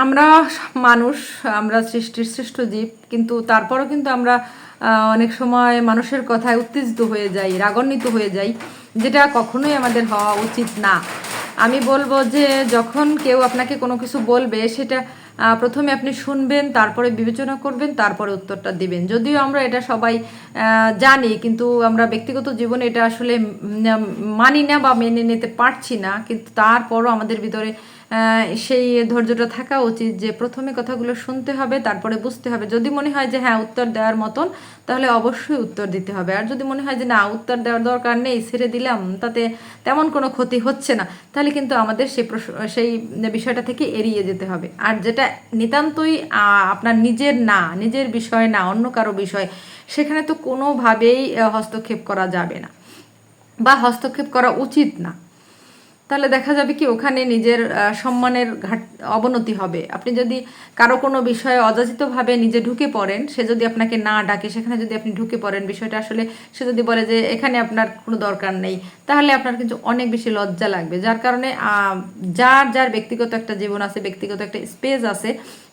আমরা মানুষ, আমরা সৃষ্টির শ্রেষ্ঠ জীব, কিন্তু তারপরও কিন্তু আমরা অনেক সময় মানুষের কথায় উত্তেজিত হয়ে যাই, রাগান্বিত হয়ে যাই, যেটা কখনোই আমাদের হওয়া উচিত না। আমি বলব যে যখন কেউ আপনাকে কোনো কিছু বলবে, সেটা প্রথমে আপনি শুনবেন, তারপরে বিবেচনা করবেন, তারপরে উত্তরটা দিবেন। যদিও আমরা এটা সবাই জানি, কিন্তু আমরা ব্যক্তিগত জীবনে এটা আসলে মানি না বা মেনে নিতে পারছি না, কিন্তু তারপরও আমাদের ভিতরে সেই ধৈর্যটা থাকা উচিত যে প্রথমে কথাগুলো শুনতে হবে, তারপরে বুঝতে হবে। যদি মনে হয় যে হ্যাঁ উত্তর দেওয়ার মতন, তাহলে অবশ্যই উত্তর দিতে হবে। আর যদি মনে হয় যে না, উত্তর দেওয়ার দরকার নেই, ছেড়ে দিলাম, তাতে তেমন কোনো ক্ষতি হচ্ছে না, তাহলে কিন্তু আমাদের সেই সেই বিষয়টা থেকে এড়িয়ে যেতে হবে। আর যেটা নিতান্তই আপনার নিজের না, নিজের বিষয় না, অন্য কারও বিষয়, সেখানে তো কোনোভাবেই হস্তক্ষেপ করা যাবে না। বা হস্তক্ষেপ করা উচিত না। তাহলে দেখা যাবে কি ওখানে নিজের সম্মানের ঘাট, অবনতি হবে। আপনি যদি কারও কোনো বিষয়ে অযাচিতভাবে নিজে ঢুকে পড়েন, সে যদি আপনাকে না ডাকে, সেখানে যদি আপনি ঢুকে পড়েন, বিষয়টা আসলে সে যদি বলে যে এখানে আপনার কোনো দরকার নেই, তাহলে আপনার কিন্তু অনেক বেশি লজ্জা লাগবে। যার কারণে যার যার ব্যক্তিগত একটা জীবন আছে, ব্যক্তিগত একটা স্পেস আছে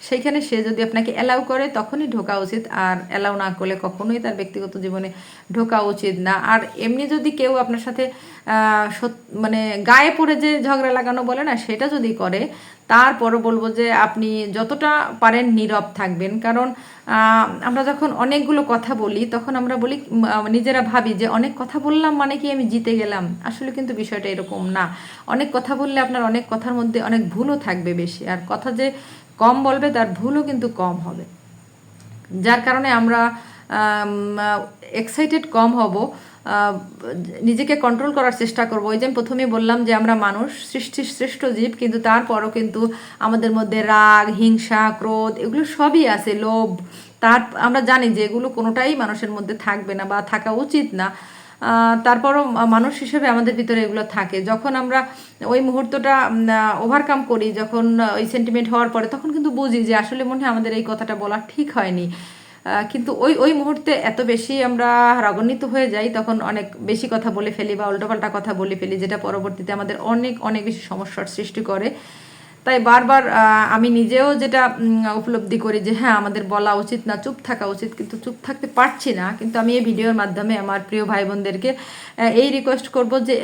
সেইখানে সে যদি আপনাকে অ্যালাউ করে, তখনই ঢোকা উচিত। আর অ্যালাউ না করলে কখনোই তার ব্যক্তিগত জীবনে ঢোকা উচিত না। আর এমনি যদি কেউ আপনার সাথে মানে গায়ে পড়ে যে ঝগড়া লাগানো বলে না, সেটা যদি করে, তারপরও বলব যে আপনি যতটা পারেন নীরব থাকবেন। কারণ আমরা যখন অনেকগুলো কথা বলি, তখন আমরা বলি নিজেরা ভাবি যে অনেক কথা বললাম মানে কি আমি জিতে গেলাম? আসলে কিন্তু বিষয়টা এরকম না। অনেক কথা বললে আপনার অনেক কথার মধ্যে অনেক ভুলও থাকবে বেশি। আর কথা যে কম বলবে, তার ভুলও কিন্তু কম হবে। যার কারণে আমরা এক্সাইটেড কম হব। নিজেকে কন্ট্রোল করার চেষ্টা করব। ওই যে আমি প্রথমেই বললাম যে আমরা মানুষ সৃষ্টির শ্রেষ্ঠ জীব, কিন্তু তারপরও কিন্তু আমাদের মধ্যে রাগ, হিংসা, ক্রোধ, এগুলো সবই আছে, লোভ। তার, আমরা জানি যে এগুলো কোনোটাই মানুষের মধ্যে থাকবে না বা থাকা উচিত না। তারপরও মানুষ হিসেবে আমাদের ভিতরে এগুলো থাকে। যখন আমরা ওই মুহূর্তটা ওভারকাম করি, যখন ওই সেন্টিমেন্ট হওয়ার পরে, তখন কিন্তু বুঝি যে আসলে মনে হয় আমাদের এই কথাটা বলা ঠিক হয়নি। কিন্তু ওই ওই মুহূর্তে এত বেশি আমরা রাগান্বিত হয়ে যাই, তখন অনেক বেশি কথা বলে ফেলি বা উল্টোপাল্টা কথা বলে ফেলি, যেটা পরবর্তীতে আমাদের অনেক অনেক বেশি সমস্যার সৃষ্টি করে। তাই বারবার আমি নিজেও যেটা উপলব্ধি করি যে হ্যাঁ আমাদের বলা উচিত না, চুপ থাকা উচিত, কিন্তু চুপ থাকতে পারছি না। কিন্তু আমি এই ভিডিওর মাধ্যমে আমার প্রিয় ভাই বোনদেরকে এই রিকোয়েস্ট করব যে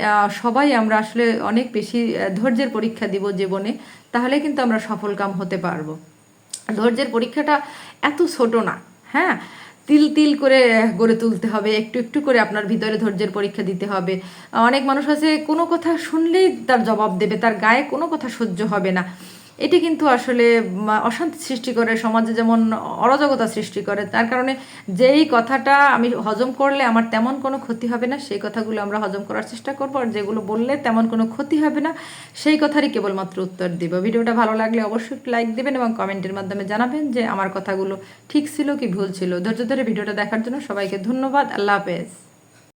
সবাই আমরা আসলে অনেক বেশি ধৈর্যের পরীক্ষা দিব জীবনে, তাহলে কিন্তু আমরা সফলকাম হতে পারব। ধৈর্যের পরীক্ষাটা এত ছোট না। হ্যাঁ? তিল তিল করে গড়ে তুলতে হবে, একটু একটু করে আপনার ভিতরে ধৈর্যের পরীক্ষা দিতে হবে। অনেক মানুষ আছে, কোনো কথা শুনলেই তার জবাব দেবে, তার গায়ে কোনো কথা সহ্য হবে না। এটি কিন্তু আসলে অশান্তি সৃষ্টি করে, সমাজে যেমন অরাজকতা সৃষ্টি করে, তার কারণে যেই কথাটা আমি হজম করলে আমার তেমন কোনো ক্ষতি হবে না, সেই কথাগুলো আমরা হজম করার চেষ্টা করব, আর যেগুলো বললে তেমন কোনো ক্ষতি হবে না, সেই কথারই কেবলমাত্র উত্তর দিব। ভিডিওটা ভালো লাগলে অবশ্যই লাইক দেবেন এবং কমেন্টের মাধ্যমে জানাবেন যে আমার কথাগুলো ঠিক ছিল কি ভুল ছিল। ধৈর্য ধরে ভিডিওটা দেখার জন্য সবাইকে ধন্যবাদ। আল্লাহ হাফেজ।